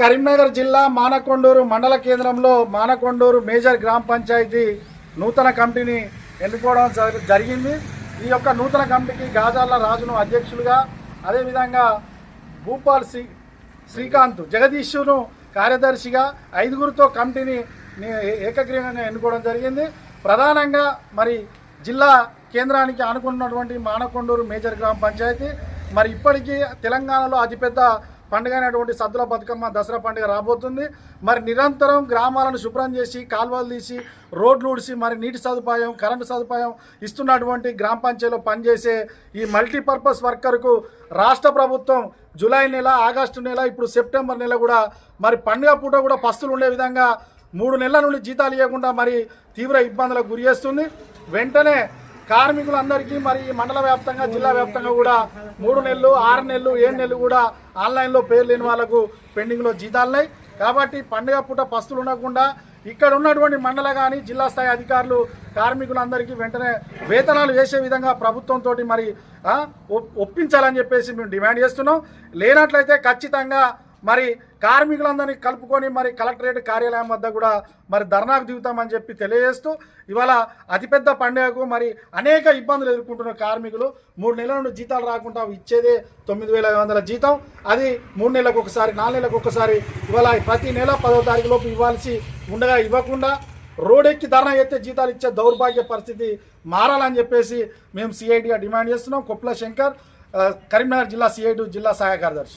కరీంనగర్ జిల్లా మానకొండూరు మండల కేంద్రంలో మానకొండూరు మేజర్ గ్రామ పంచాయతీ నూతన కమిటీని ఎన్నుకోవడం జరిగింది. ఈ యొక్క నూతన కమిటీకి గాజాల రాజును అధ్యక్షులుగా అదేవిధంగా భూపాల్ శ్రీ శ్రీకాంత్ జగదీష్ను కార్యదర్శిగా ఐదుగురితో కమిటీని ఏకగ్రీవంగా ఎన్నుకోవడం జరిగింది. ప్రధానంగా మరి జిల్లా కేంద్రానికి అనుకున్నటువంటి మానకొండూరు మేజర్ గ్రామ పంచాయతీ మరి ఇప్పటికీ తెలంగాణలో అతిపెద్ద పండుగ అయినటువంటి సద్దుల బతుకమ్మ దసరా పండుగ రాబోతుంది. మరి నిరంతరం గ్రామాలను శుభ్రం చేసి కాలువలు తీసి రోడ్లు ఊడిసి మరి నీటి సదుపాయం కరెంటు సదుపాయం ఇస్తున్నటువంటి గ్రామ పంచాయతీలో పనిచేసే ఈ మల్టీపర్పస్ వర్కర్కు రాష్ట్ర ప్రభుత్వం జూలై నెల ఆగస్టు నెల ఇప్పుడు సెప్టెంబర్ నెల కూడా మరి పండుగ పూట కూడా పస్తులు ఉండే విధంగా మూడు నెలల నుండి జీతాలు ఇవ్వకుండా మరి తీవ్ర ఇబ్బందులకు గురి చేస్తుంది. వెంటనే కార్మికులందరికీ మరి మండల వ్యాప్తంగా జిల్లా వ్యాప్తంగా కూడా మూడు నెలలు ఆరు నెలలు ఏడు నెలలు కూడా ఆన్లైన్లో పేరు లేని వాళ్ళకు పెండింగ్లో జీతాలున్నాయి కాబట్టి పండుగ పూట పస్తులు ఉండకుండా ఇక్కడ ఉన్నటువంటి మండల కానీ జిల్లా స్థాయి అధికారులు కార్మికులందరికీ వెంటనే వేతనాలు వేసే విధంగా ప్రభుత్వంతో మరి ఒప్- ఒప్పించాలని చెప్పేసి మేము డిమాండ్ చేస్తున్నాం. లేనట్లయితే ఖచ్చితంగా మరి కార్మికులందరినీ కలుపుకొని మరి కలెక్టరేట్ కార్యాలయం వద్ద కూడా మరి ధర్నాకు దిగుతామని చెప్పి తెలియజేస్తూ ఇవాళ అతిపెద్ద పండుగకు మరి అనేక ఇబ్బందులు ఎదుర్కొంటున్న కార్మికులు మూడు నెలల నుండి జీతాలు రాకుండా ఇచ్చేదే తొమ్మిది వేల ఐదు వందల జీతం. అది మూడు నెలలకు ఒకసారి నాలుగు నెలలకు ఒకసారి ఇవాళ ప్రతి నెల పదో తారీఖు లోపు ఇవ్వాల్సి ఉండగా ఇవ్వకుండా రోడెక్కి ధర్నా ఎత్తే జీతాలు ఇచ్చే దౌర్భాగ్య పరిస్థితి మారాలని చెప్పేసి మేము సిఐటిగా డిమాండ్ చేస్తున్నాం. కొప్పుల శంకర్ కరీంనగర్ జిల్లా సిఐటి జిల్లా సహాయ కార్యదర్శి.